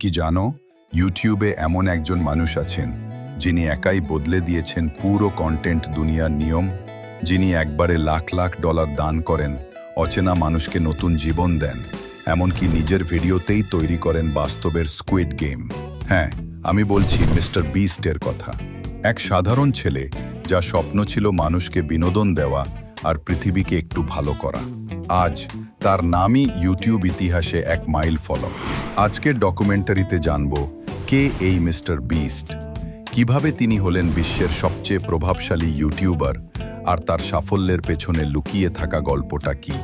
কি জানো? ইউটিউবে এমন একজন মানুষ আছেন, যিনি একাই বদলে দিয়েছেন পুরো কন্টেন্ট দুনিয়ার নিয়ম। যিনি একবারে লাখ লাখ ডলার দান করেন, অচেনা মানুষকে নতুন জীবন দেন, এমনকি নিজের ভিডিওতেই তৈরি করেন বাস্তবের স্কুইড গেম হ্যাঁ আমি বলছি মিস্টার বিস্টের কথা। এক সাধারণ ছেলে, যা স্বপ্ন ছিল মানুষকে বিনোদন দেওয়া আর পৃথিবীকে একটু ভালো করা। আজ তার নামই ইউটিউব ইতিহাসে এক মাইল ফলক আজকের ডকুমেন্টারিতে জানব কে এই মিস্টার বিস্ট কীভাবে তিনি হলেন বিশ্বের সবচেয়ে প্রভাবশালী ইউটিউবার আর তার সাফল্যের পেছনে লুকিয়ে থাকা গল্পটা কি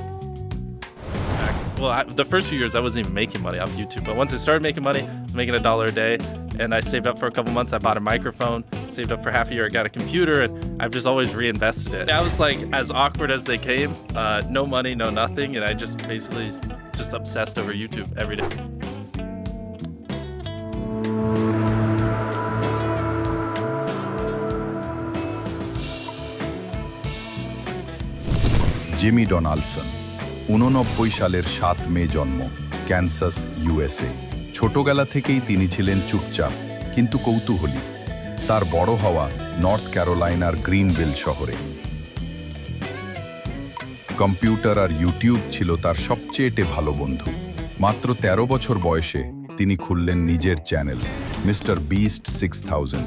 Well, I, the first few years I wasn't even making money off YouTube, but once I started making money, I was making a dollar a day, and I saved up for a couple months. I bought a microphone, saved up for half a year. I got a computer, and I've just always reinvested it. I was like as awkward as they came, uh, no money, no nothing, and I just basically just obsessed over YouTube every day. Jimmy Donaldson উননব্বই সালের সাত মে জন্ম Kansas USA ছোটবেলা থেকেই তিনি ছিলেন চুপচাপ কিন্তু কৌতূহলী তার বড় হওয়া নর্থ ক্যারোলাইনার গ্রিনভিল শহরে। কম্পিউটার আর ইউটিউব ছিল তার সবচেয়ে ভালো বন্ধু। মাত্র ১৩ বছর বয়সে তিনি খুললেন নিজের channel, Mr Beast six thousand.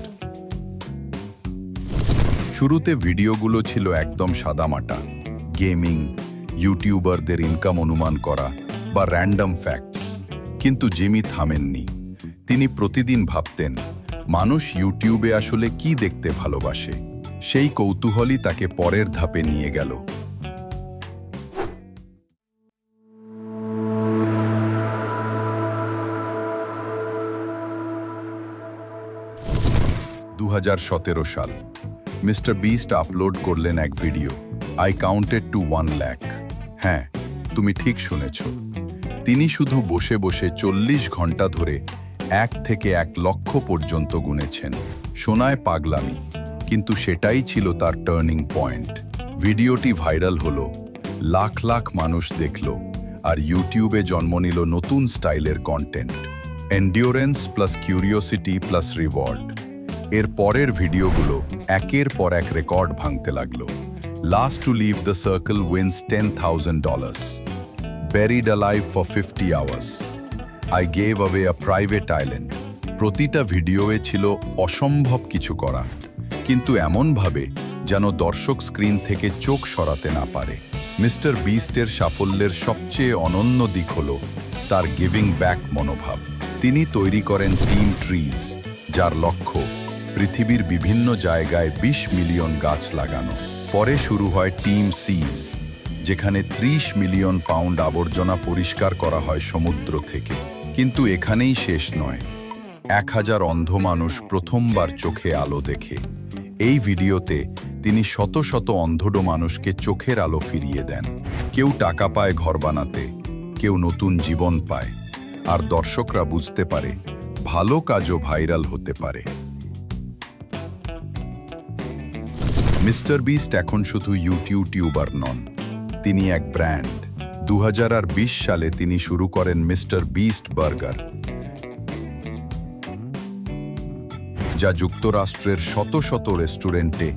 শুরুতে ভিডিওগুলো ছিল একদম সাদামাটা, গেমিং, ইউটিউবারদের ইনকাম অনুমান করা বা র্যান্ডম ফ্যাক্টস। কিন্তু জিমি থামেননি। তিনি প্রতিদিন ভাবতেন মানুষ ইউটিউবে আসলে কি দেখতে ভালোবাসে? সেই কৌতূহলই তাকে পরের ধাপে নিয়ে গেল। দু হাজার সতেরো সাল, মিস্টার বিস্ট আপলোড করলেন এক video, I counted to one lakh. হ্যাঁ তুমি ঠিক শুনেছ। তিনি শুধু বসে বসে চল্লিশ ঘণ্টা ধরে এক থেকে এক লক্ষ পর্যন্ত গুনেছেন। শোনায় পাগলামি। কিন্তু সেটাই ছিল তার টার্নিং পয়েন্ট ভিডিওটি ভাইরাল হলো। লাখ লাখ মানুষ দেখল। আর ইউটিউবে জন্ম নিল নতুন স্টাইলের content endurance plus curiosity plus reward এর পরের ভিডিওগুলো একের পর এক রেকর্ড ভাঙতে লাগল। Last to leave the circle wins ten thousand dollars buried alive for fifty hours I gave away a private island প্রতিটা ভিডিওয়ে ছিল অসম্ভব কিছু করা। কিন্তু এমনভাবে যেন দর্শক স্ক্রিন থেকে চোখ সরাতে না পারে। মিস্টার বিস্টের সাফল্যের সবচেয়ে অনন্য দিক হল তার গিভিং ব্যাক মনোভাব। তিনি তৈরি করেন টিম ট্রিজ যার লক্ষ্য পৃথিবীর বিভিন্ন জায়গায় ২০ মিলিয়ন গাছ লাগানো। পরে শুরু হয় টিম সিজ যেখানে ৩০ মিলিয়ন পাউন্ড আবর্জনা পরিষ্কার করা হয় সমুদ্র থেকে। কিন্তু এখানেই শেষ নয়। এক হাজার অন্ধ মানুষ প্রথমবার চোখে আলো দেখে। এই ভিডিওতে তিনি শত শত অন্ধডো মানুষকে চোখের আলো ফিরিয়ে দেন। কেউ টাকা পায় ঘর বানাতে, কেউ নতুন জীবন পায়। আর দর্শকরা বুঝতে পারে, ভালো কাজও ভাইরাল হতে পারে। মিস্টার বিস্ট এখন শুধু ইউটিউটিউবার নন, তিনি এক ব্র্যান্ড। দু সালে তিনি শুরু করেন মিস্টার বিস্ট বার্গার, যা যুক্তরাষ্ট্রের শত শত রেস্টুরেন্টে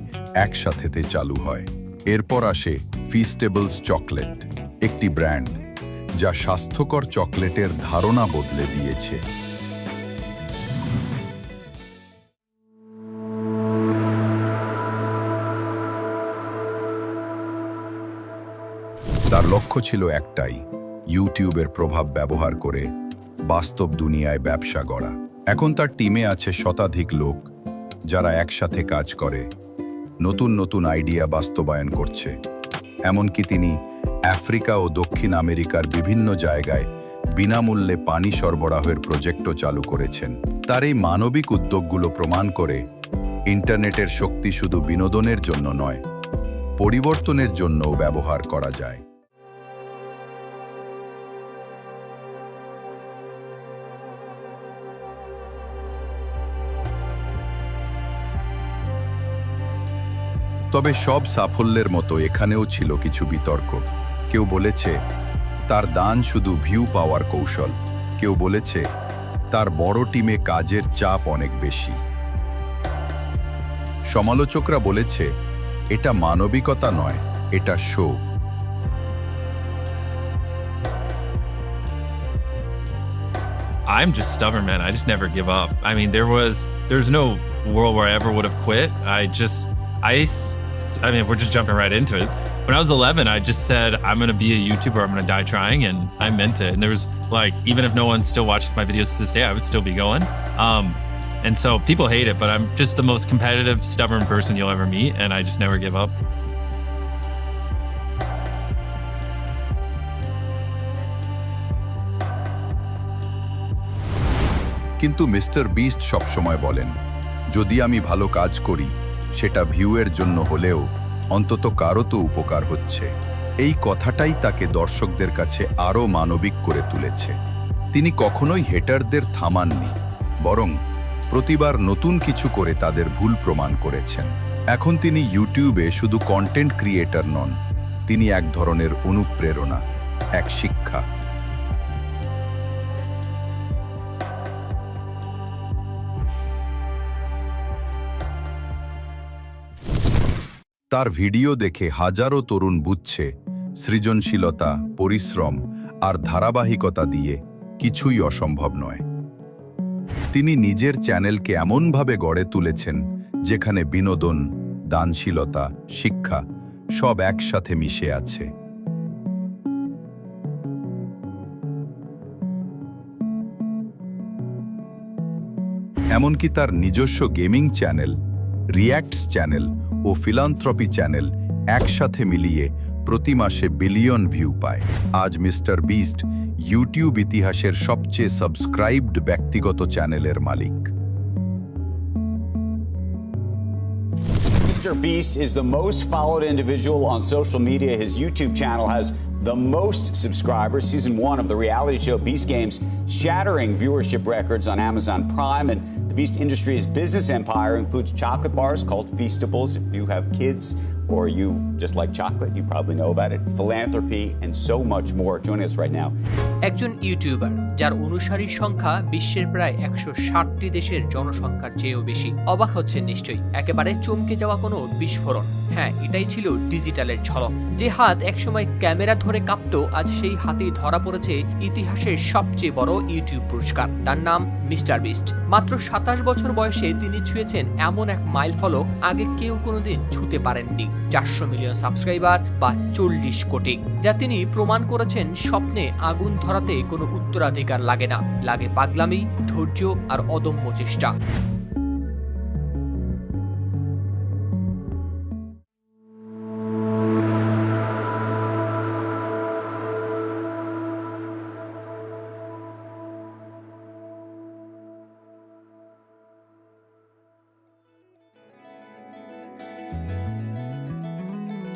একসাথেতে চালু হয়। এরপর আসে ফিস্টেবলস চকলেট, একটি ব্র্যান্ড যা স্বাস্থ্যকর চকলেটের ধারণা বদলে দিয়েছে। লক্ষ্য ছিল একটাই, ইউটিউবের প্রভাব ব্যবহার করে বাস্তব দুনিয়ায় ব্যবসা গড়া। এখন তার টিমে আছে শতাধিক লোক, যারা একসাথে কাজ করে, নতুন নতুন আইডিয়া বাস্তবায়ন করছে। এমনকি তিনি আফ্রিকা ও দক্ষিণ আমেরিকার বিভিন্ন জায়গায় বিনামূল্যে পানি সরবরাহের প্রজেক্টও চালু করেছেন। তার এই মানবিক উদ্যোগগুলো প্রমাণ করে ইন্টারনেটের শক্তি শুধু বিনোদনের জন্য নয়, পরিবর্তনের জন্যও ব্যবহার করা যায়। তবে সব সাফল্যের মতো এখানেও ছিল কিছু বিতর্ক কেউ বলেছে তার দান শুধু ভিউ পাওয়ার কৌশল কেউ বলেছে তার বড় টিমে কাজের চাপ অনেক বেশি সমালোচকরা বলেছে এটা মানবিকতা নয় এটা show I'm just stubborn, man. I just never give up. I mean, there was there's no world where I ever would have quit. I just I I mean, if we're just jumping right into it. When I was 11, I just said I'm going to be a YouTuber. I'm going to die trying and I meant it. And there was like even if no one still watches my videos to this day, I would still be going. Um and so people hate it, but I'm just the most competitive, stubborn person you'll ever meet and I just never give up. কিন্তু mister Beast সবসময় বলেন যদি আমি ভালো কাজ করি সেটা ভিউয়ের জন্য হলেও অন্তত কারও তো উপকার হচ্ছে। এই কথাটাই তাকে দর্শকদের কাছে আরও মানবিক করে তুলেছে। তিনি কখনোই হেটারদের থামাননি, বরং প্রতিবার নতুন কিছু করে তাদের ভুল প্রমাণ করেছেন। এখন তিনি ইউটিউবে শুধু কন্টেন্ট ক্রিয়েটর নন, তিনি এক ধরনের অনুপ্রেরণা, এক শিক্ষা। তার ভিডিও দেখে হাজারো তরুণ বুঝছে সৃজনশীলতা, পরিশ্রম আর ধারাবাহিকতা দিয়ে কিছুই অসম্ভব নয়। তিনি নিজের চ্যানেলকে এমনভাবে গড়ে তুলেছেন যেখানে বিনোদন, দানশীলতা, শিক্ষা সব একসাথে মিশে আছে। এমনকি তার নিজস্ব গেমিং চ্যানেল, রিয়্যাক্টস চ্যানেল ও ফিলান্থ্রপি চ্যানেল একসাথে মিলিয়ে প্রতি মাসে বিলিয়ন ভিউ পায় আজ মিস্টার বিস্ট ইউটিউব ইতিহাসের সবচেয়ে সাবস্ক্রাইবড ব্যক্তিগত চ্যানেলের মালিক Mr. Beast is the most followed individual on social media. His YouTube channel has the most subscribers. Season one of the reality show Beast Games shattering viewership records on Amazon Prime. And the Beast Industries business empire includes chocolate bars called Feastables. If you have kids or you just like chocolate, you probably know about it. Philanthropy and so much more. Joining us right now. একজন YouTuber যার অনুসারীর সংখ্যা বিশ্বের প্রায় একশো ষাটটি দেশের জনসংখ্যার চেয়েও বেশি অবাক হচ্ছেন নিশ্চয়ই একেবারে চমকে যাওয়া কোনো বিস্ফোরণ হ্যাঁ এটাই ছিল ডিজিটালের ঝলক। যে হাত একসময় ক্যামেরা ধরে কাঁপতো, আজ সেই হাতেই ধরা পড়েছে ইতিহাসের সবচেয়ে বড় ইউটিউব পুরস্কার। তার নাম মিস্টার বিস্ট। মাত্র সাতাশ বছর বয়সে তিনি ছুঁয়েছেন এমন এক মাইল ফলক আগে কেউ কোনোদিন ছুতে পারেননি। চারশো মিলিয়ন সাবস্ক্রাইবার বা চল্লিশ কোটি। যা তিনি প্রমাণ করেছেন স্বপ্নে আগুন ধরাতে কোনো উত্তরাধিকার লাগে না। লাগে পাগলামি, ধৈর্য আর অদম্য চেষ্টা।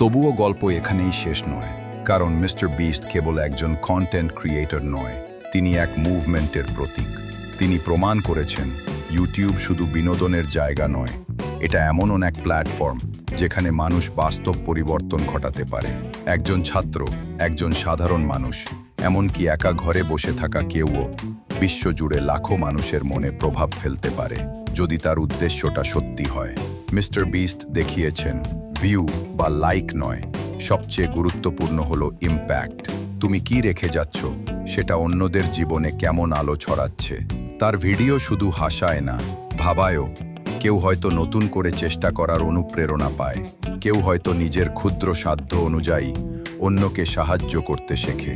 তবুও গল্প এখানেই শেষ নয়, কারণ মিস্টার বিস্ট কেবল একজন কন্টেন্ট ক্রিয়েটর নয়, তিনি এক মুভমেন্টের প্রতীক। তিনি প্রমাণ করেছেন ইউটিউব শুধু বিনোদনের জায়গা নয়, এটা এমনও এক প্ল্যাটফর্ম যেখানে মানুষ বাস্তব পরিবর্তন ঘটাতে পারে। একজন ছাত্র, একজন সাধারণ মানুষ, এমনকি একা ঘরে বসে থাকা কেউও বিশ্বজুড়ে লাখো মানুষের মনে প্রভাব ফেলতে পারে, যদি তার উদ্দেশ্যটা সত্যি হয়। মিস্টার বিস্ট দেখিয়েছেন ভিউ বা লাইক নয়, সবচেয়ে গুরুত্বপূর্ণ হলো ইম্প্যাক্ট তুমি কি রেখে যাচ্ছ? সেটা অন্যদের জীবনে কেমন আলো ছড়াচ্ছে? তার ভিডিও শুধু হাসায় না, ভাবায়ও। কেউ হয়তো নতুন করে চেষ্টা করার অনুপ্রেরণা পায়। কেউ হয়তো নিজের ক্ষুদ্র সাধ্য অনুযায়ী অন্যকে সাহায্য করতে শেখে।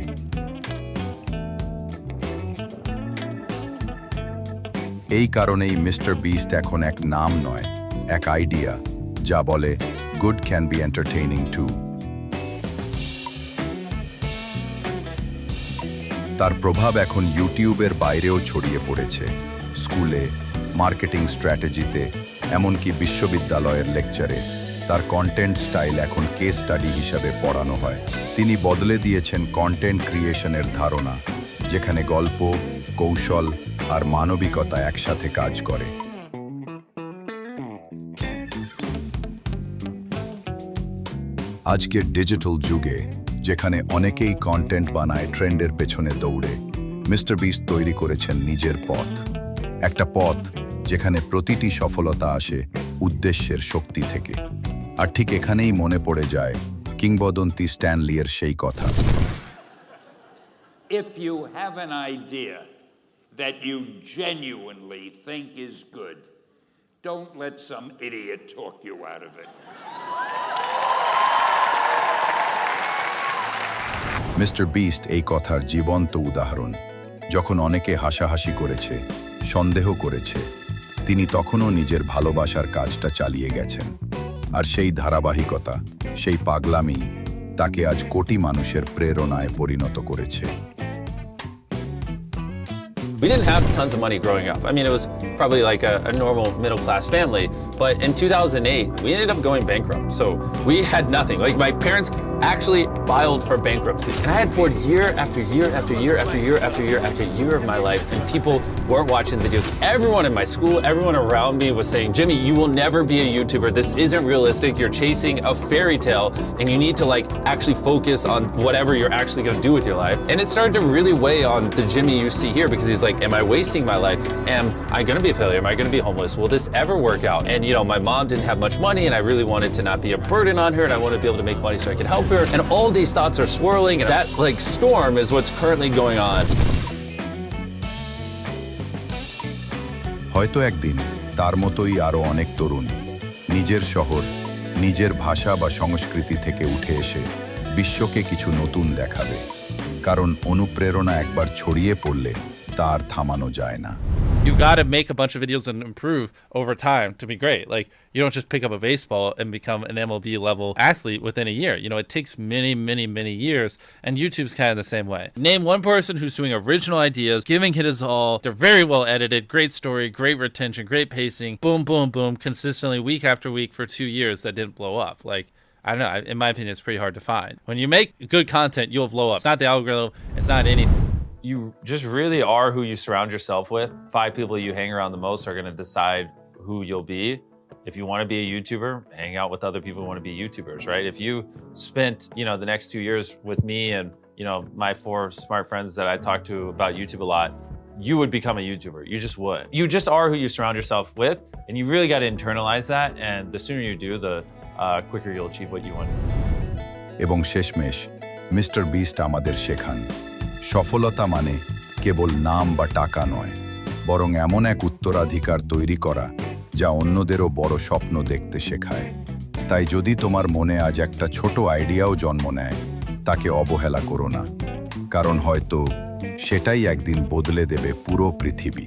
এই কারণেই মিস্টার বিস্ট এখন এক নাম নয়, এক আইডিয়া যা বলে good can be entertaining too তার প্রভাব এখন ইউটিউবের বাইরেও ছড়িয়ে পড়েছে। স্কুলে, মার্কেটিং স্ট্র্যাটেজিতে, এমনকি বিশ্ববিদ্যালয়ের লেকচারে। তার কন্টেন্ট স্টাইল এখন কেস স্টাডি হিসাবে পড়ানো হয়। তিনি বদলে দিয়েছেন কন্টেন্ট ক্রিয়েশনের ধারণা, যেখানে গল্প, কৌশল আর মানবিকতা একসাথে কাজ করে। আজকের ডিজিটাল যুগে যেখানে অনেকেই কন্টেন্ট বানায় ট্রেন্ডের পেছনে দৌড়ে মিস্টার বিস তৈরি করেছেন নিজের পথ। একটা পথ যেখানে প্রতিটি সফলতা আসে উদ্দেশ্যের শক্তি থেকে। আর ঠিক এখানেই মনে পড়ে যায় কিংবদন্তি স্ট্যানলিয়ের সেই কথা। If you have an idea that you genuinely think is good, don't let some idiot talk you out of it. Mr Beast এই কথার জীবন্ত উদাহরণ যখন অনেকে হাসাহাসি করেছে সন্দেহ করেছে তিনি তখনও নিজের ভালোবাসার কাজটা চালিয়ে গেছেন আর সেই ধারাবাহিকতা সেই পাগলামি তাকে আজ কোটি মানুষের প্রেরণায় পরিণত করেছে We didn't have tons of money growing up. I mean, it was probably like a, a normal middle class family. But in 2008, we ended up going bankrupt. So we had nothing. Like my parents actually filed for bankruptcy. And I had poured year after year after year after year after year after year of my life. And people weren't watching the videos. Everyone in my school, everyone around me was saying, Jimmy, you will never be a YouTuber. This isn't realistic. You're chasing a fairy tale and you need to like actually focus on whatever you're actually to do with your life. And it started to really weigh on the Jimmy you see here because he's like, am I wasting my life? Am I going to be a failure? Am I going to be homeless? Will this ever work out? And you know, my mom didn't have much money and I really wanted to not be a burden on her and I wanted to be able to make money so I could help her. And all these thoughts are swirling and that like storm is what's currently going on. হয়তো একদিন তার মতোই আরও অনেক তরুণ নিজের শহর, নিজের ভাষা বা সংস্কৃতি থেকে উঠে এসে বিশ্বকে কিছু নতুন দেখাবে। কারণ অনুপ্রেরণা একবার ছড়িয়ে পড়লে তার থামানো যায় না। You got to make a bunch of videos and improve over time to be great. Like you don't just pick up a baseball and become an MLB level athlete within a year. You know, it takes many, many, many years. And YouTube's kind of the same way. Name one person who's doing original ideas, giving it his all. They're very well edited, great story, great retention, great pacing. Boom, boom, boom, consistently week after week for two years that didn't blow up. Like. I don't know. In my opinion, it's pretty hard to find. When you make good content, you'll blow up. It's not the algorithm. It's not anything You just really are who you surround yourself with. Five people you hang around the most are going to decide who you'll be. If you want to be a YouTuber, hang out with other people who want to be YouTubers, right? If you spent, you know, the next two years with me and, you know, my four smart friends that I talk to about YouTube a lot, you would become a YouTuber. You just would. You just are who you surround yourself with, and you really got to internalize that. And the sooner you do, the uh, quicker you'll achieve what you want. এবং শেষমেশ mister beast আমাদের শেখান সফলতা মানে কেবল নাম বা টাকা নয়, বরং এমন এক উত্তরাধিকার তৈরি করা যা অন্যদেরও বড় স্বপ্ন দেখতে শেখায়। তাই যদি তোমার মনে আজ একটা ছোট আইডিয়াও জন্ম নেয়, তাকে অবহেলা করো না, কারণ হয়তো সেটাই একদিন বদলে দেবে পুরো পৃথিবী।